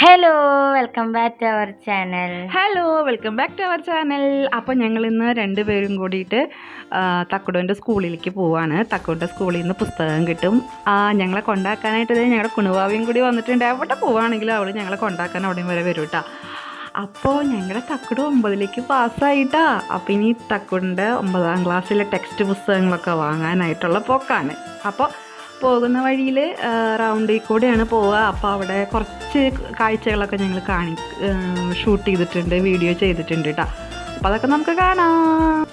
Hello welcome back to our channel hello welcome back to our channel അപ്പോൾ ഞങ്ങൾ ഇന്ന് രണ്ടുപേരും കൂടിയിട്ട് തക്കുടോന്റെ സ്കൂളിലേക്ക് പോവാണ്. തക്കുടന്റെ സ്കൂളിൽ നിന്ന് പുസ്തകം കിട്ടും. ആ, ഞങ്ങളെ കൊണ്ടാക്കാനായിട്ട് ഞങ്ങളുടെ കുണുവാവിയും കൂടി വന്നിട്ടുണ്ട്. എവിടെ പോവുകയാണെങ്കിലും അവൾ ഞങ്ങളെ കൊണ്ടാക്കാൻ അവിടെയും വരെ വരും കേട്ടോ അപ്പോൾ ഞങ്ങളുടെ തക്കുട് ഒമ്പതിലേക്ക് പാസ്സായിട്ടാ. അപ്പോൾ ഇനി തക്കുടിന്റെ ഒമ്പതാം ക്ലാസ്സിലെ ടെക്സ്റ്റ് പുസ്തകങ്ങളൊക്കെ വാങ്ങാനായിട്ടുള്ള പോക്കാണ്. അപ്പോൾ പോകുന്ന വഴിയിൽ റൗണ്ടിൽ കൂടെയാണ് പോവുക. അപ്പോൾ അവിടെ കുറച്ച് കാഴ്ചകളൊക്കെ ഞങ്ങൾ കാണി ഷൂട്ട് ചെയ്തിട്ടുണ്ട് വീഡിയോ ചെയ്തിട്ടുണ്ട് കേട്ടോ അപ്പോൾ അതൊക്കെ നമുക്ക് കാണാം.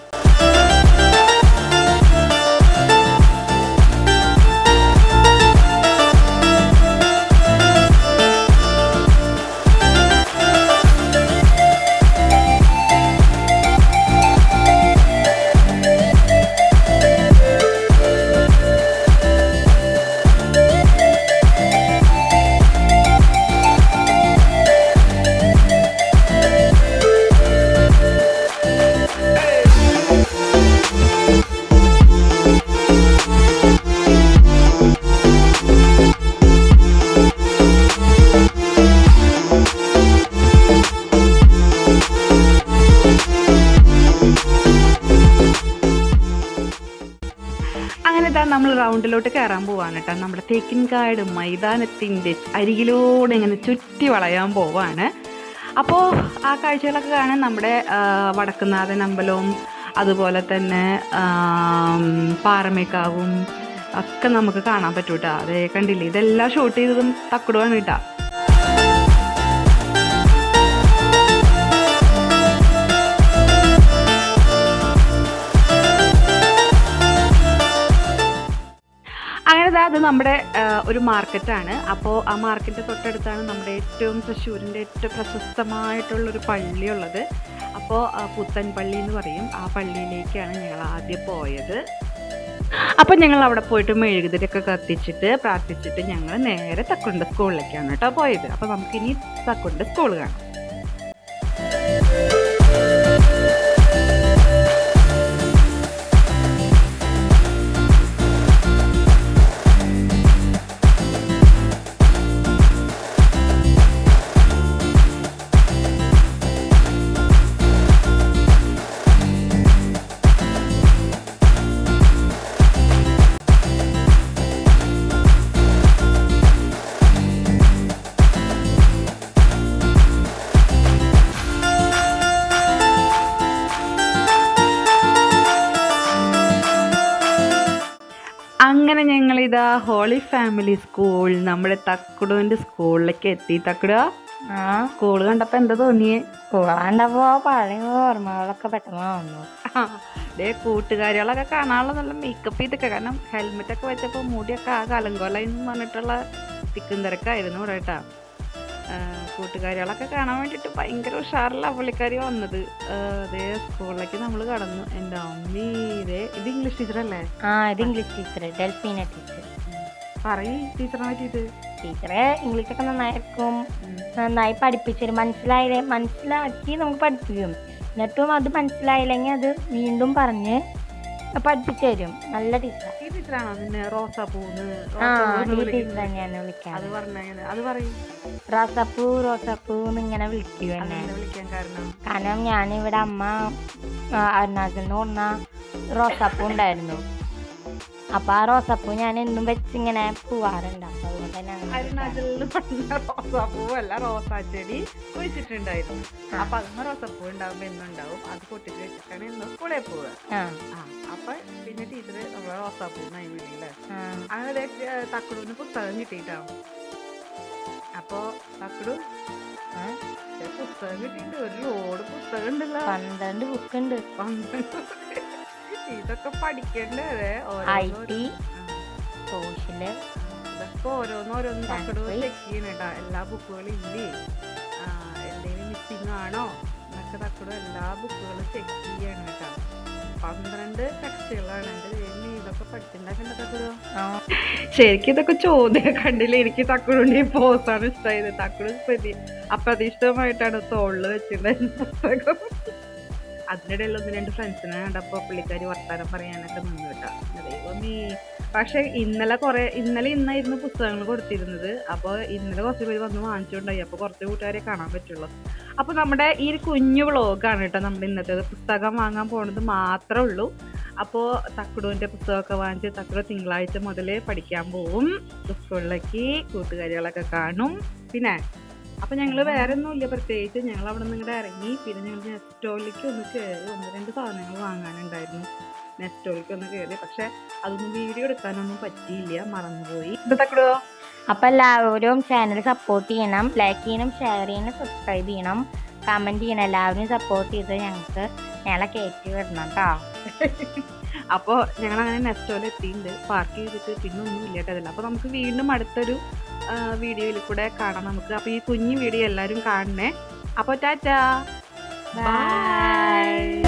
നമ്മൾ റൗണ്ടിലോട്ട് കയറാൻ പോവാണ് കേട്ടോ. നമ്മുടെ തേക്കിൻകാട് മൈതാനത്തിന്റെ അരികിലൂടെ ഇങ്ങനെ ചുറ്റി വളയാൻ പോവാണ്. അപ്പോൾ ആ കാഴ്ചകളൊക്കെ കാണാൻ നമ്മുടെ വടക്കുന്നാഥൻ അമ്പലവും അതുപോലെ തന്നെ പാറമേക്കാവും ഒക്കെ നമുക്ക് കാണാൻ പറ്റൂട്ടോ. അതേ കണ്ടില്ലേ? ഇതെല്ലാം ഷൂട്ട് ചെയ്തതും തക്കുടുവാണ് കേട്ടോ. ദാ അത് നമ്മുടെ ഒരു മാർക്കറ്റാണ്. അപ്പോൾ ആ മാർക്കറ്റ് തൊട്ടടുത്താണ് നമ്മുടെ ഏറ്റവും തൃശ്ശൂരിന്റെ ഏറ്റവും പ്രശസ്തമായിട്ടുള്ളൊരു പള്ളിയുള്ളത് അപ്പോൾ പുത്തൻ പള്ളി എന്ന് പറയും. ആ പള്ളിയിലേക്കാണ് ഞങ്ങൾ ആദ്യം പോയത്. അപ്പം ഞങ്ങൾ അവിടെ പോയിട്ട് മെഴുകുതിരിയൊക്കെ കത്തിച്ചിട്ട് പ്രാർത്ഥിച്ചിട്ട് ഞങ്ങൾ നേരെ തക്കുണ്ട സ്കൂളിലേക്കാണ് കേട്ടോ പോയത്. അപ്പോൾ നമുക്കിനി തക്കുണ്ട സ്കൂൾ കാണാം. ഇതാ ഹോളി ഫാമിലി സ്കൂൾ. നമ്മുടെ തക്കുടുവിന്റെ സ്കൂളിലേക്ക് എത്തി. തക്കുട ആ. സ്കൂൾ കണ്ടപ്പോ എന്താ തോന്നിയേ? സ്കൂളാണ്ടപ്പോ പഴയ ഓർമ്മകളൊക്കെ പെട്ടെന്ന് വന്നു. അതെ കൂട്ടുകാരികളൊക്കെ കാണാനുള്ള നല്ല മേക്കപ്പ് ചെയ്തൊക്കെ കാരണം ഹെൽമെറ്റ് ഒക്കെ വെച്ചപ്പോ മുടിയൊക്കെ ആ കലങ്കോല എന്ന് പറഞ്ഞിട്ടുള്ള തിക്കും തിരക്കായിരുന്നു കേട്ടോ. കൂട്ടുകാരികളൊക്കെ കാണാൻ വേണ്ടിയിട്ട് ഭയങ്കര ഉഷാറില്ല പുള്ളിക്കാരി വന്നത്. അതേ സ്കൂളിലേക്ക് നമ്മൾ കടന്നു. എന്റെ അമ്മീ ഇതേ ഇത് ഇംഗ്ലീഷ് ടീച്ചറല്ലേ? ആ ഇത് ഇംഗ്ലീഷ് ടീച്ചർ ഡെൽഫീന ടീച്ചർ പറയ് ടീച്ചറിനെ പറ്റിയിട്ട്. ടീച്ചറെ ഇംഗ്ലീഷൊക്കെ നന്നായിരിക്കും. നന്നായി പഠിപ്പിച്ചു മനസ്സിലായില്ലേ? മനസ്സിലാക്കി നമുക്ക് പഠിപ്പിക്കും. എന്നിട്ടും അത് മനസ്സിലായില്ലെങ്കിൽ അത് വീണ്ടും പറഞ്ഞ് പഠിപ്പിച്ചു തരും. നല്ല ടീച്ചർ ഈ ടീച്ചറാണോ നിന്നെ റോസാപ്പൂന്ന് ആ റോസാപ്പൂന്ന് ഈ ടീച്ചർ തന്നെയാണ് വിളിക്കാൻ അത് പറഞ്ഞ അത് പറയും. റോസാപ്പൂ റോസാപ്പൂ ഇങ്ങനെ വിളിക്കും എന്നെ. വിളിക്കാൻ കാരണം? കാരണം ഞാനിവിടെ അമ്മ അരുണാചലിന് കൊണ്ട റോസാപ്പൂ ഉണ്ടായിരുന്നു. അപ്പൊ ആ റോസാപ്പൂ ഞാൻ എന്നും വെച്ചിങ്ങനെ പൂവാറുണ്ട്. അപ്പൊ അതുകൊണ്ട് തന്നെ. അരുണാചലിൽ പറഞ്ഞ റോസാപ്പൂവല്ല റോസാച്ചെടി കുഴിച്ചിട്ടുണ്ടായിരുന്നു. അപ്പൊ അതിന് റോസാപ്പൂ ഉണ്ടാവുമ്പോ എന്നുണ്ടാവും അത് പൊട്ടിച്ച് വെച്ചിട്ടാണ് എന്നും സ്കൂളിൽ പോവുക. അപ്പൊ പിന്നെ ടീച്ചർ നമ്മളെ റോസാപ്പൂ വിളിയില്ലേ ആ. അങ്ങനെ തക്കുടുവിന് പുസ്തകം കിട്ടിയിട്ടാവും അപ്പൊ തക്കുടു പുസ്തകം കിട്ടിയിട്ടുണ്ട്. ഒരു ലോഡ് പുസ്തകം ഉണ്ടല്ലോ. പന്ത്രണ്ട് ബുക്ക് ഉണ്ട്. പന്ത്രണ്ട് ഇതൊക്കെ പഠിക്കണ്ടേ ഐ ടി സോഷ്യൽ ഇതൊക്കെ ഓരോന്നോരോന്ന് തക്കട് ചെക്ക് എല്ലാ ബുക്കുകളും ഇല്ലേ? എന്തെങ്കിലും മിസ്സിങ് ആണോ? എന്നൊക്കെ തക്കട് എല്ലാ ബുക്കുകളും ചെക്ക് ചെയ്യണം കേട്ടോ പന്ത്രണ്ട് ടെക്സ്റ്റുകളാണ് എന്റെ ഇതൊക്കെ പഠിച്ചിട്ടുണ്ടാക്കണ്ട തക്കടോ ആ. ശരിക്കും ഇതൊക്കെ ചോദ്യം കണ്ടില്ല? എനിക്ക് തക്കടുണ്ട് ഈ പോസാണ് ഇഷ്ടമായത് തക്കട് പ്രതി അപ്രതീക്ഷിതമായിട്ടാണ് തോളിൽ വെച്ചിട്ടുണ്ടായിരുന്നത്. അതിനിടയിൽ ഒന്ന് രണ്ട് ഫ്രണ്ട്സിനെ കണ്ടപ്പോൾ പുള്ളിക്കാർ വർത്താനം പറയാനൊക്കെ നിന്നു കേട്ടോ. നീ പക്ഷെ ഇന്നലെ കുറെ ഇന്നലെ ഇന്നായിരുന്നു പുസ്തകങ്ങൾ കൊടുത്തിരുന്നത്. അപ്പോൾ ഇന്നലെ കുറച്ച് പേര് വന്ന് വാങ്ങിച്ചുകൊണ്ടായി. അപ്പോൾ കുറച്ച് കൂട്ടുകാരെ കാണാൻ പറ്റുള്ളൂ. അപ്പോൾ നമ്മുടെ ഈ ഒരു കുഞ്ഞു വ്ളോഗാണ് കേട്ടോ നമ്മുടെ ഇന്നത്തെ പുസ്തകം വാങ്ങാൻ പോണത് മാത്രമേ ഉള്ളൂ. അപ്പോൾ തക്കുടുവിന്റെ പുസ്തകമൊക്കെ വാങ്ങിച്ച് തക്കുടു തിങ്കളാഴ്ച മുതൽ പഠിക്കാൻ പോവും. സ്കൂളിലേക്ക് കൂട്ടുകാരികളൊക്കെ കാണും. പിന്നെ അപ്പോൾ ഞങ്ങൾ വേറെ ഒന്നുമില്ല പ്രത്യേകിച്ച് ഞങ്ങൾ അവിടെ നിന്ന് ഇങ്ങോട്ട് ഇറങ്ങി. പിന്നെ ഞങ്ങൾ നെസ്റ്റോളിലേക്ക് ഒന്ന് കയറി ഒന്ന് രണ്ട് സാധനങ്ങൾ വാങ്ങാനുണ്ടായിരുന്നു. നെസ്റ്റോയിലേക്ക് ഒന്ന് കയറി പക്ഷെ അതൊന്നും വീഡിയോ എടുക്കാനൊന്നും പറ്റിയില്ല. മറന്നുപോയി. ഇത് തക്കുടോ? അപ്പം എല്ലാവരും ചാനൽ സപ്പോർട്ട് ചെയ്യണം. ലൈക്ക് ചെയ്യണം ഷെയർ ചെയ്യണം സബ്സ്ക്രൈബ് ചെയ്യണം. കമന്റ് ചെയ്യണം. എല്ലാവരും സപ്പോർട്ട് ചെയ്ത് ഞങ്ങൾക്ക് ഞങ്ങളെ കയറ്റി വിടണം കേട്ടോ അപ്പോൾ ഞങ്ങൾ അങ്ങനെ നെസ്റ്റോലെത്തിയിട്ടുണ്ട് പാർക്ക് ചെയ്തിട്ട് പിന്നെ ഒന്നും ഇല്ല കേട്ടതില്ല അപ്പോൾ നമുക്ക് വീണ്ടും അടുത്തൊരു വീഡിയോയിൽ കൂടെ കാണാം നമുക്ക്. അപ്പോൾ ഈ കുഞ്ഞു വീഡിയോ എല്ലാവരും കാണണേ. അപ്പോൾ ടാറ്റാ. Bye.